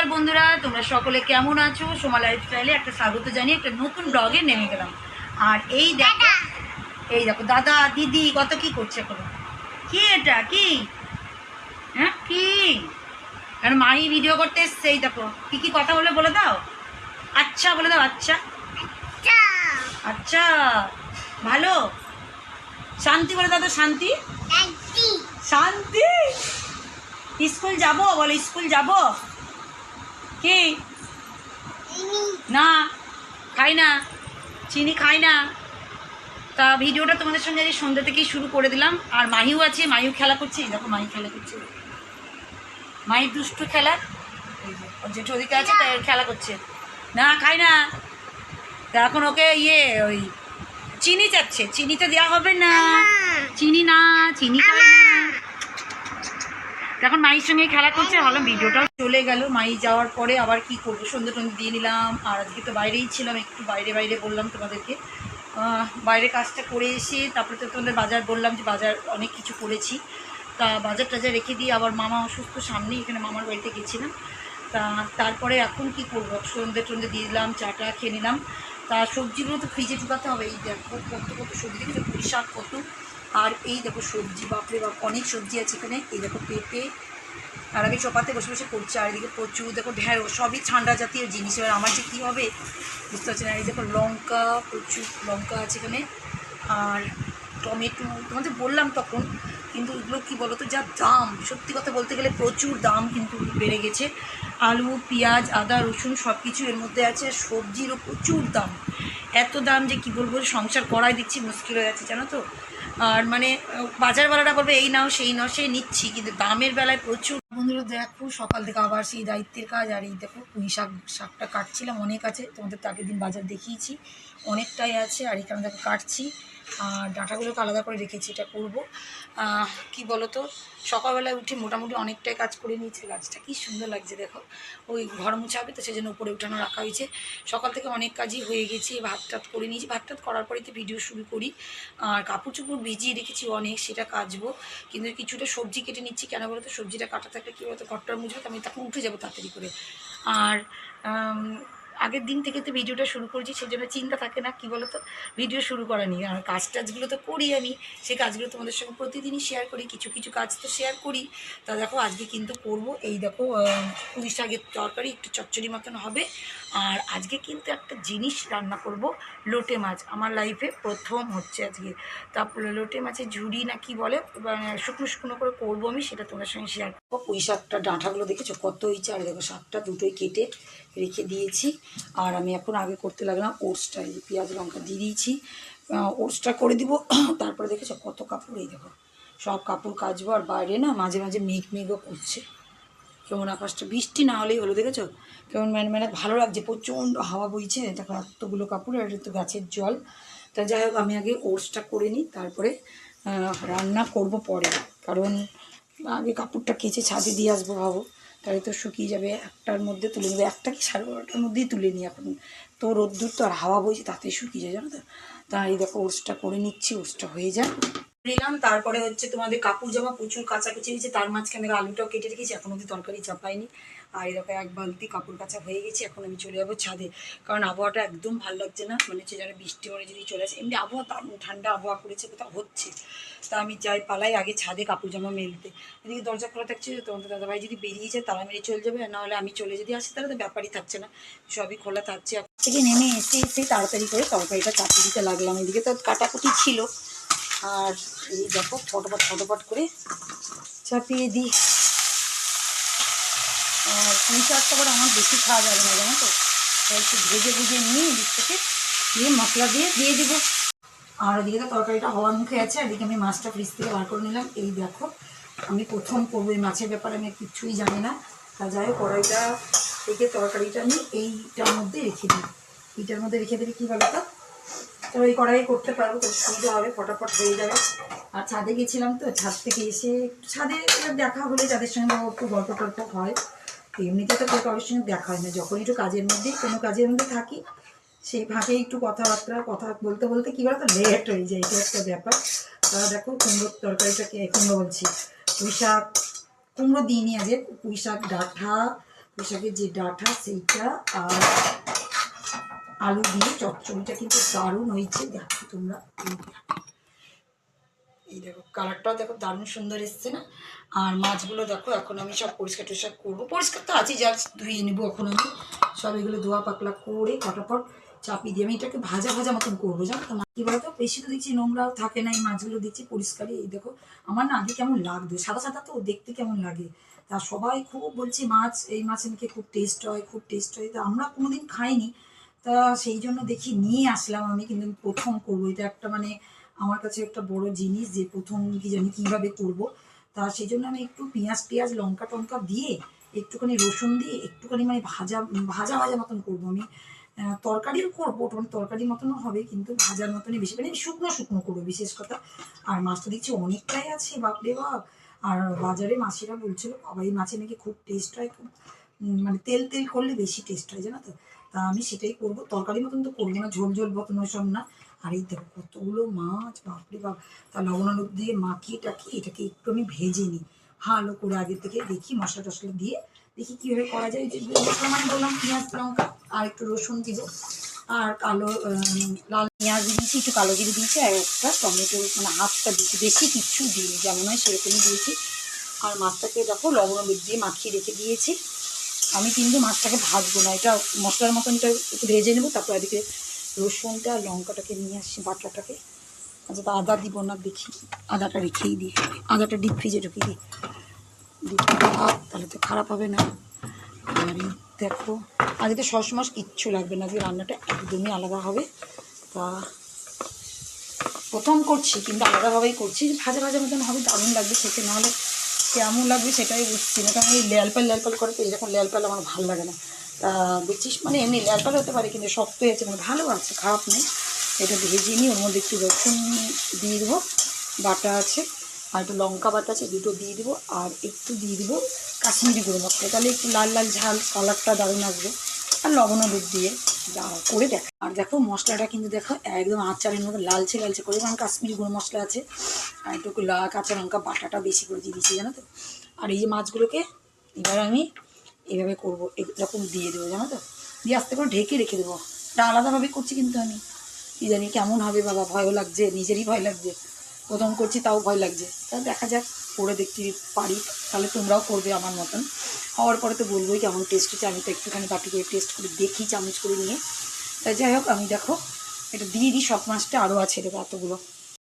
নমস্কার বন্ধুরা তোমরা সকলে কেমন আছো? সোমা লাইফ লাইফস্টাইলে একটা স্বাগত জানিয়ে একটা নতুন ব্লগে নেমে গেলাম। আর এই দেখো এই দেখো দাদা দিদি কত কি করছে এখন? কি এটা? কি? হ্যাঁ কি? কারণ মাই ভিডিও করতে এসছে এই দেখো কি কি কথা বলে বলে দাও? আচ্ছা বলে দাও আচ্ছা। আচ্ছা। ভালো? শান্তি বলে দাদা শান্তি। শান্তি? স্কুল যাব? বলো স্কুল যাব? কি? না, খাই না, চিনি খাই না। তা ভিডিওটা তোমাদের সঙ্গে আজকে সন্ধ্যা থেকেই শুরু করে দিলাম। আর মাহিও আছে মাহিও খেলা করছে, এই দেখো মাহি খেলা করছে। মাহি দুষ্টু খেলা। ওর জেঠু ওদিকে আছে, তাই খেলা করছে। না, খাই না। তা এখন ওকে ইয়ে ওই চিনি চাচ্ছে। চিনি তো দেওয়া হবে না। চিনি না, চিনি খাই না। এখন মায়ের সঙ্গে খেলা করছে ভাবলাম ভিডিওটাও চলে গেল মাই যাওয়ার পরে আবার কি করব? সন্ধ্যে টন্ধে দিয়ে নিলাম আর আজকে তো বাইরেই ছিলাম একটু বাইরে বাইরে বললাম তোমাদেরকে। বাইরে কাজটা করে এসে তারপরে তো তোমাদের বাজার বললাম যে বাজার অনেক কিছু করেছি। তা বাজার টাজার রেখে দিয়ে আবার মামা অসুস্থ সামনে এখানে মামার বাড়িতে গেছিলাম। তা তারপরে এখন কি করব? সন্ধ্যে টন্ধে দিয়ে দিলাম চাটা খেয়ে নিলাম। তা সবজিগুলো তো ফ্রিজে ঢুকাতে হবে এই দেখো কত কত সবজি দেখছ পুঁই শাক কত? আর এই দেখো সবজি, বাপরে বাপ, অনেক সবজি আছে এখানে। এই দেখো পেঁপে আর আমি চপাতে বসে বসে করছি, আর এদিকে প্রচুর দেখো ঢেঁড়ো সবই ঠান্ডা জাতীয় জিনিস। এবার আমার যে কী হবে, বুঝতে পারছি না। এই দেখো লঙ্কা, প্রচুর লঙ্কা আছে এখানে। আর টমেটো, তোমাদের বললাম তখন, কিন্তু এগুলো কী বলো তো যা দাম। সত্যি কথা বলতে গেলে প্রচুর দাম কিন্তু বেড়ে গেছে। আলু, পেঁয়াজ, আদা, রসুন সব কিছু এর মধ্যে আছে, আর সবজিরও প্রচুর দাম। এত দাম যে কী বলব, সংসার করাই দিচ্ছি, মুশকিল হয়ে যাচ্ছে, জানো তো? আর মানে বাজার বাজারওয়ালারা বলবে, এই নাও, সেই নাও, সেই নিচ্ছি। কিন্তু দামের বেলায় প্রচুর। বন্ধুরা, দেখো, সকাল থেকে আবার সেই দায়িত্বের কাজ। আর এই দেখো, পুঁই শাক, শাকটা কাটছিলাম, অনেক আছে। তোমাদের তাকে দিন বাজার দেখিয়েছি, অনেকটাই আছে। আর এখানে দেখো, কাটছি। আর ডাঁটাগুলোকে আলাদা করে রেখেছি, এটা করব। কি বলো তো সকালবেলায় উঠে মোটামুটি অনেকটাই কাজ করে নিয়েছে, গাছটা কি সুন্দর লাগছে দেখো। ওই ঘর মুছাবে তো সেজন্য উপরে উঠানো রাখা হয়েছে। সকাল থেকে অনেক কাজই হয়ে গেছে ভাত টাত করে নিয়েছি। ভাত টাত করার পরেই তো ভিডিও শুরু করি। আর কাপড় চোপড় ভিজিয়ে রেখেছি অনেক, সেটা কাচবো। কিন্তু কিছুটা সবজি কেটে নিচ্ছি, কেন বলো তো সবজিটা কাটা থাকলে কী বলতো? ঘরটা মুছবে, আমি তখন উঠে যাব তাড়াতাড়ি করে। আর আগের দিন থেকে তো ভিডিওটা শুরু করেছি সেই জন্য চিন্তা থাকে না, কি বলতো? ভিডিও শুরু করা নিয়ে আর কাজ টাজগুলো তো করি আমি সেই কাজগুলো তোমাদের সঙ্গে প্রতিদিনই শেয়ার করি, কিছু কিছু কাজ তো শেয়ার করি। তা দেখো, আজকে কিন্তু করব, এই দেখো পুঁই শাকের তরকারি, একটু চচ্চড়ি মতন হবে। আর আজকে কিন্তু একটা জিনিস রান্না করব, লোটে মাছ। আমার লাইফে প্রথম হচ্ছে আজকে। তারপরে লোটে মাছের ঝুড়ি না কি বলে শুকনো শুকনো করে করব আমি, সেটা তোমার সঙ্গে শেয়ার করব। পুঁই শাকটা, ডাঁটাগুলো দেখেছ? কত হয়েছে আর দেখো, শাকটা দুটোই কেটে রেখে দিয়েছি। আর আমি এখন আগে করতে লাগলাম ওটসটা, এই পেঁয়াজ লঙ্কা দিয়ে দিয়েছি। ওটসটা করে দিব, তারপরে দেখেছ কত কাপড়, এই দেখো। সব কাপড় কাচবো আর বাইরে না মাঝে মাঝে মেঘ মেঘও করছে। কেমন আকাশটা, বৃষ্টি না হলেই হলো, দেখেছ? কেমন মানে মানে ভালো লাগছে, প্রচণ্ড হাওয়া বইছে। দেখো এতগুলো কাপড়, আর তো গাছের জল। তা যাই হোক, আমি আগে ওটসটা করে নিই, তারপরে রান্না করব পরে। কারণ আগে কাপড়টা কেচে ছাদে দিয়ে আসব, ভাবো। তাহলে তো শুকিয়ে যাবে একটার মধ্যে তুলে নেবে একটা কি সাড়ে বারোটার মধ্যেই তুলে নিই এখন? তো রোদ্দুর তো আর হাওয়া বইছে, তাতেই শুকিয়ে যায়, জানো তো? তাই দেখো, ওটসটা করে নিচ্ছি, ওটসটা হয়ে যায় নিলাম, তারপরে হচ্ছে তোমাদের কাপড় জামা প্রচুর কাচাকুচি হয়েছে, তার মাঝখানে আলুটাও কেটে রেখেছি, এখন অব্দি তরকারি চাপাইনি। আর এরকম এক বালতি কাপড় কাচা হয়ে গেছে, এখন আমি চলে যাব ছাদে। কারণ আবহাওয়াটা একদম ভালো লাগছে না মানে হচ্ছে যেন বৃষ্টি মনে যদি চলে আসে, এমনি আবহাওয়া দারুণ ঠান্ডা আবহাওয়া করেছে, কোথাও হচ্ছে। তা আমি যাই, পালাই আগে ছাদে কাপড় জামা মেলতে। এদিকে দরজা খোলা থাকছে তোমাদের দাদাভাই যদি বেরিয়ে যায়, তারা মেরে চলে যাবে নাহলে আমি চলে যদি আসি, তাহলে তো ব্যাপারই থাকছে না। সবই খোলা থাকছে থেকে নেমে এসে এসে তাড়াতাড়ি করে তরকারিটা চাপিয়ে দিতে লাগলাম। এদিকে তো কাটাকুটি ছিল আর এই দেখো ফটোফট ফটোফট করে চাপিয়ে দিই। আর পুঁই শাকটা করে আমার বেশি খাওয়া যাবে না, জানো তো? একটু ভেজে ভেজে নিয়ে এদিক থেকে দিয়ে মশলা দিয়ে দিয়ে দেবো। আর ওদিকে তো তরকারিটা হওয়ার মুখে আছে, আর এদিকে আমি মাছটা ফ্রিজ থেকে বার করে নিলাম। এই দেখো, আমি প্রথম করব এই মাছের ব্যাপারে, আমি কিচ্ছুই জানি না। তা যাই হোক, কড়াইটা থেকে তরকারিটা আমি এইটার মধ্যে রেখে দিই। এইটার মধ্যে রেখে দিলে কী বলো তো? তো এই কড়াই করতে পারব, তো সুবিধা হবে, ফটাফট হয়ে যাবে। আর ছাদে গেছিলাম তো, ছাদ থেকে এসে ছাদে দেখা হলে যাদের সঙ্গে একটু গল্প টল্প হয়, তো এমনিতে তো কেউ কারোর সঙ্গে দেখা হয় না। যখন একটু কাজের মধ্যে, কোনো কাজের মধ্যে থাকি, সেই ফাঁকে একটু কথাবার্তা, কথা বলতে বলতে কী বলতো লেট হয়ে যায়, এটা একটা ব্যাপার। তারা দেখো কুমড়োর তরকারিটাকে কুমড়ো বলছি পুঁই শাক কুমড়ো দিইনি আজকে পুঁই শাক ডাঁটা পুঁই শাকের যে ডাঁটা সেইটা আর আলু দিয়ে চচ্চড়িটা কিন্তু দারুণ হয়েছে। দেখো তোমরা, এই দেখো। কালারটাও দেখো দারুণ সুন্দর এসছে না? আর মাছগুলো দেখো, এখন আমি সব পরিষ্কার টরিষ্কার করব। পরিষ্কার তো আছেই যা ধুয়ে নেব এখন আমি। সব এগুলো ধোয়া পাকলা করে ফটাফট চাপিয়ে দিয়ে আমি এটাকে ভাজা ভাজা মতন করব। জানো তো কি বলতো? বেশি তো দেখছি নোংরাও থাকে না, এই মাছগুলো দেখছি পরিষ্কারই। এই দেখো, আমার না আগে কেমন লাগতো, সাদা সাদা তো দেখতে কেমন লাগে। তা সবাই খুব বলছি, মাছ, এই মাছ নাকি খুব টেস্ট হয়, খুব টেস্ট হয়। তো আমরা কোনোদিন খাইনি তা সেই জন্য দেখি নিয়ে আসলাম আমি কিন্তু প্রথম করব। এটা একটা মানে আমার কাছে একটা বড় জিনিস যে প্রথম কি জানি কীভাবে করব। তা সেই জন্য আমি একটু পেঁয়াজ টেঁয়াজ লঙ্কা টঙ্কা দিয়ে একটুখানি রসুন দিয়ে একটুখানি মানে ভাজা ভাজা ভাজা মতন করব আমি। আহ, তরকারিও করব মানে তরকারির মতনও হবে কিন্তু ভাজার মতনই বেশি। মানে শুকনো শুকনো করব বিশেষ কথা। আর মাছটা দেখছি অনেকটাই আছে বাপরে বাপ! আর বাজারে মাসিরা বলছিল বাবা এই মাছে নাকি খুব টেস্ট হয়। খুব মানে তেল তেল করলে বেশি টেস্ট হয় জানো তো? তা আমি সেটাই করব। তরকারি মতন তো করব না, ঝোল ঝোল মতন ওসব না। আর এই দেখো কতগুলো মাছ, বাপরে বাপ। তা লবণ দিয়ে মাখিয়ে টাকিয়ে এটাকে একটু আমি ভেজে নিই। ভালো করে আগে থেকে দেখি, মশলা টশলা দিয়ে দেখি কীভাবে করা যায়। যে মশলা মানে বললাম, পেঁয়াজ, লঙ্কা আর একটু রসুন দিব আর কালো লাল পেঁয়াজ দিয়েছি, একটু কালো জিরে দিয়েছি আর একটা টমেটো মানে হাফটা দিয়েছি। বেশি কিচ্ছু দিইনি, যেমন হয় সেরকমই দিয়েছি। আর মাছটাকে দেখো লবণ দিয়ে মাখিয়ে রেখে দিয়েছি। আমি কিন্তু মাছটাকে ভাজবো না। এটা মশলার মতন এটা একটু ভেজে নেব, তারপর এদিকে রসুনটা লঙ্কাটাকে নিয়ে আসছি বাটাটাকে আচ্ছা তা আদা দিব না, দেখি। আদাটা রেখেই দিই। আদাটা ডিপ ফ্রিজে ঢুকিয়ে দিই। ডিপ তাহলে তো খারাপ হবে না। আর দেখো আজকে সস মাস কিচ্ছু লাগবে না আজকে রান্নাটা একদমই আলাদা হবে। তা প্রথম করছি, কিন্তু আলাদাভাবেই করছি। ভাজা ভাজা মতন হবে, দারুণ লাগবে খেতে। নাহলে কেমন লাগবে সেটাই বুঝছি না, কারণ এই ল্যালপাল ল্যালপাল করে তো এরকম ল্যালপাল আমার ভালো লাগে না। তা দেখছিস মানে এমনি ল্যালপাল হতে পারে, কিন্তু শক্ত হয়েছে মানে ভালো আছে, খারাপ নেই। এটা ভেজে নিই ওর মধ্যে একটু রসুন দিয়ে দেবো, বাটা আছে, আর একটু লঙ্কা বাটা আছে, দুটো দিয়ে দেবো, আর একটু দিয়ে দেবো কাশ্মীরি গুঁড়ো মশলা। তাহলে একটু লাল লাল ঝাল কালারটা দারুণ আসবে। আর লবণ হলুদ দিয়ে। করে দেখ। আর দেখো মশলাটা কিন্তু দেখো একদম আচারের মতো লালচে লালচে করে, কারণ কাশ্মীরি গুঁড়ো মশলা আছে। আর একটু লা কাঁচা লঙ্কা বাটাটা বেশি করে দিয়ে দিচ্ছি জানো তো? আর এই যে মাছগুলোকে এবার আমি এভাবে করব, এরকম দিয়ে দেবো, জানো তো? দিয়ে আস্তে করে ঢেকে রেখে দেবো। এটা আলাদাভাবে করছি কিন্তু আমি। কি জানি কেমন হবে বাবা, ভয়ও লাগছে, নিজেরই ভয় লাগছে। প্রথম করছি, তাও ভয় লাগছে। তা দেখা যাক, করে দেখতে পারি। তাহলে তোমরাও করবে আমার মতন। হওয়ার পরে তো বলবোই কেমন টেস্ট হচ্ছে, আমি তো একটুখানি বাটি করে টেস্ট করে দেখি, চামচ করে নিয়ে। তাই যাই হোক, আমি দেখো, এটা দিয়ে দিই, সব মাছটা আরও আছে দেবো এতগুলো।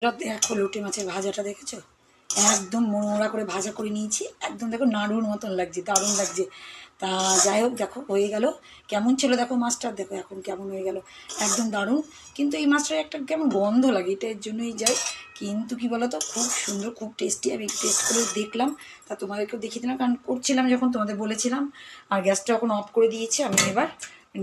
এটা দেখো, লোটে মাছের ভাজাটা দেখেছ? একদম মোড়া করে ভাজা করে নিয়েছি। একদম দেখো, নাড়ুর মতন লাগছে, দারুণ লাগছে। তা যাই হোক, দেখো, হয়ে গেল। কেমন ছিল, দেখো, মাছটা? দেখো, এখন কেমন হয়ে গেল। একদম দারুণ। কিন্তু এই মাছটার একটা কেমন গন্ধ লাগে, এটা এর জন্যই যাই। কিন্তু কি বলতো, খুব সুন্দর, খুব টেস্টি আমি টেস্ট করে দেখলাম। তা তোমাদেরকেও দেখিয়ে দিলাম, কারণ করছিলাম যখন তোমাদের বলেছিলাম। আর গ্যাসটা এখন অফ করে দিয়েছি, আমি এবার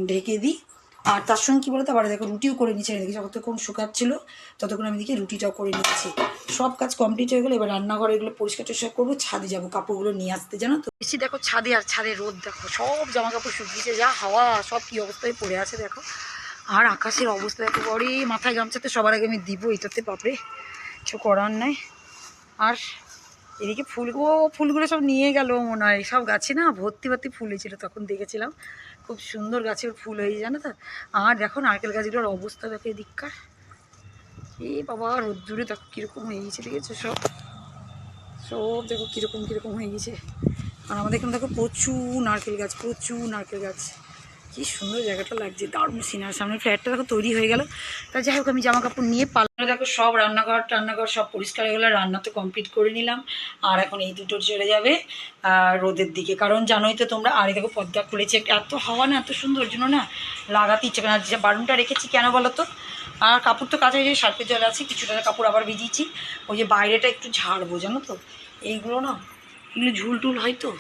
ঢেকে দিই। আর তার সঙ্গে কী বলতো, আবার দেখো রুটিও করে নিচ্ছে দেখি যতক্ষণ শুকাচ্ছিলো, ততক্ষণ আমি দেখি রুটিটাও করে নিচ্ছি। সব কাজ কমপ্লিট হয়ে গেলো, এবার রান্নাঘরে এগুলো পরিষ্কার টরিষ্কার করব, ছাদে যাব, কাপড়গুলো নিয়ে আসতে, জানো তো? বেশি দেখো ছাদে আর ছাদে রোদ দেখো, সব জামা কাপড় শুকিয়েছে, যা হাওয়া, সব কী অবস্থায় পড়ে আছে দেখো। আর আকাশের অবস্থা দেখো বড়ি মাথায় গামছাতে সবার আগে আমি দিব, এটাতে বাপরে, কিছু করার নাই। আর এদিকে ফুল, ও ফুলগুলো সব নিয়ে গেল মনে হয়। সব গাছে না ভর্তি ভর্তি ফুল হয়েছিল, তখন দেখেছিলাম। খুব সুন্দর গাছের ফুল হয়ে জানো তো? আর দেখো নারকেল গাছগুলোর অবস্থা দেখো এদিককার। এই বাবা, রোদ্দুরে দেখো কীরকম হয়ে গেছে দেখেছ সব? সব দেখো কীরকম কীরকম হয়ে গেছে আর আমাদের এখানে দেখো প্রচুর নারকেল গাছ, প্রচুর নারকেল গাছ। কি সুন্দর জায়গাটা লাগছে, দারুণ সিনার। সামনে ফ্ল্যাটটা দেখো তৈরি হয়ে গেল। তা যাই হোক, আমি জামা কাপড় নিয়ে পাল্লা দেখো সব রান্নাঘর টান্নাঘর সব পরিষ্কার হয়ে গেলো রান্না তো কমপ্লিট করে নিলাম। আর এখন এই দুটো চলে যাবে রোদের দিকে। কারণ জানোই তো তোমরা, আর দেখো পদ্মা খুলেছে এত হাওয়া না, এত সুন্দর জন্য না? লাগাতে ইচ্ছে না। বারুনটা রেখেছি কেন বলো তো? আর কাপড় তো কাছে যে সার্ফের জল আছে, কিছুটা কাপড় আবার ভিজিয়েছি। ওই যে বাইরেটা একটু ঝাড়বো, জানো তো? এইগুলো না, এগুলো ঝুল টুল হয় তো?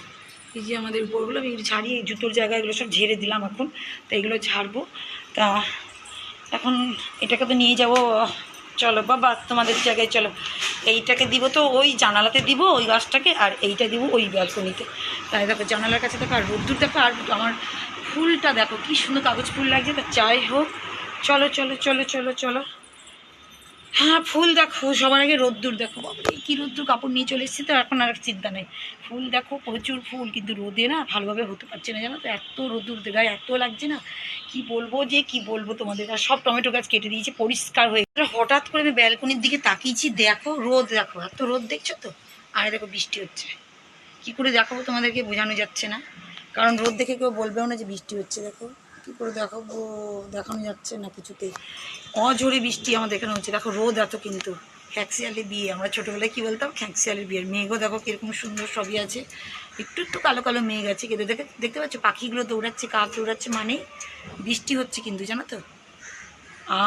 এই যে আমাদের উপরগুলো আমি এগুলো ছাড়িয়ে এই জুতোর জায়গায় এগুলো সব ঝেড়ে দিলাম এখন, তো এগুলো ছাড়বো। তা এখন এটাকে তো নিয়ে যাব, চলো বাবা, তোমাদের জায়গায় চলো। এইটাকে দিব তো, ওই জানালাতে দিব, ওই গাছটাকে, আর এইটা দিব ওই ব্যালকনিতে। তাই দেখো, জানালার কাছে দেখো, আর রোদ্দুর দেখো, আর আমার ফুলটা দেখো, কি সুন্দর কাগজ ফুল লাগছে, তা যাই হোক। চলো চলো চলো চলো চলো। হ্যাঁ ফুল দেখো, সবার আগে রোদ্দুর দেখো বাবা কি রোদ্দুর কাপড় নিয়ে চলে এসেছি তো, এখন আর চিন্তা নেই। ফুল দেখো, প্রচুর ফুল, কিন্তু রোদে না ভালোভাবে হতে পারছে না, জানো তো, এত রোদ্দুর গায়ে এত লাগছে না। কি বলব যে, কি বলব তোমাদের, আর সব টমেটো গাছ কেটে দিয়েছে, পরিষ্কার হয়ে। হঠাৎ করে আমি ব্যালকনির দিকে তাকিয়েছি, দেখো রোদ, দেখো, এত রোদ দেখছ তো? আর দেখো, বৃষ্টি হচ্ছে। কি করে দেখাবো তোমাদেরকে, বোঝানো যাচ্ছে না। কারণ রোদ দেখে কেউ বলবেও না যে বৃষ্টি হচ্ছে, দেখো। কী করে দেখাবো? দেখানো যাচ্ছে না কিছুতেই অঝরে বৃষ্টি আমাদের এখানে হচ্ছে। দেখো রোদ এত কিন্তু। খ্যাঁকশিয়ালি বিয়ে। আমরা ছোটোবেলায় কী বলতাম? খ্যাঁকশিয়ালি বিয়ের মেঘও দেখো কীরকম সুন্দর সবই আছে। একটু একটু কালো কালো মেঘ আছে কিন্তু দেখে, দেখতে পাচ্ছ? পাখিগুলো দৌড়াচ্ছে, কাক দৌড়াচ্ছে মানে বৃষ্টি হচ্ছে কিন্তু, জানো তো?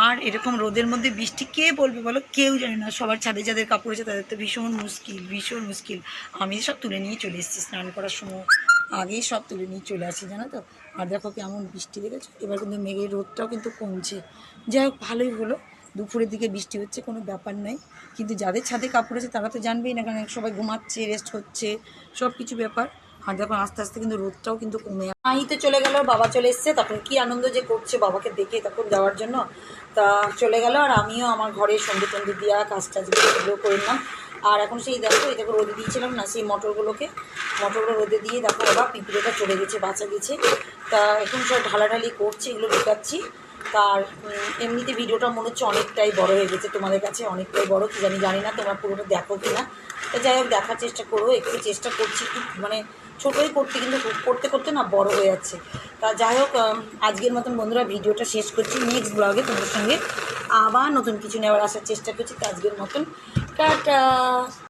আর এরকম রোদের মধ্যে বৃষ্টি কে বলবে বলো? কেউ জানে না। সবার ছাদে যাদের কাপড় আছে তাদের তো ভীষণ মুশকিল ভীষণ মুশকিল। আমি সব তুলে নিয়ে চলে এসেছি স্নান করার সময়। আগেই সব তুলে নিয়ে চলে আসি, জানো তো? আর দেখো কেমন বৃষ্টি দেখেছ এবার কিন্তু মেঘের রোদটাও কিন্তু কমছে। যাই হোক, ভালোই হলো। দুপুরের দিকে বৃষ্টি হচ্ছে, কোনো ব্যাপার নাই। কিন্তু যাদের ছাদে কাপড় আছে, তারা তো জানবেই না কারণ সবাই ঘুমাচ্ছে রেস্ট হচ্ছে সব কিছু ব্যাপার। আর দেখো আস্তে আস্তে কিন্তু রোদটাও কিন্তু কমে মাই তো চলে গেল, বাবা চলে এসছে, তখন কি আনন্দ যে করছে বাবাকে দেখে তখন যাওয়ার জন্য। তা চলে গেল আর আমিও আমার ঘরে সন্ধে টন্ধে দিয়া কাজ টাজগুলো এগুলো করে নিলাম। আর এখন সেই দেখো, এই দেখো রোদে দিয়েছিলাম না, সেই মটরগুলোকে। মটরগুলো রোদে দিয়ে দেখো বাবা পিঁপড়েটা চলে গেছে, বাঁচা গেছে। তা এখন সব ঢালাঢালি করছে, এগুলো ঢুকাচ্ছি তার এমনিতে ভিডিওটা মনে হচ্ছে অনেকটাই বড় হয়ে গেছে তোমাদের কাছে, অনেকটাই বড়, কি জানি জানি না তোমরা পুরোটা দেখো কি না যাই হোক, দেখার চেষ্টা করো, একটু চেষ্টা করছি মানে ছোটোই করতে, কিন্তু করতে করতে না বড় হয়ে যাচ্ছে। তা যাই হোক আজকের মতন বন্ধুরা ভিডিওটা শেষ করছি। নেক্সট ব্লগে তোমাদের সঙ্গে আবার নতুন কিছু নেওয়ার আসার চেষ্টা করছি। তো আজকের মতন, টাটা!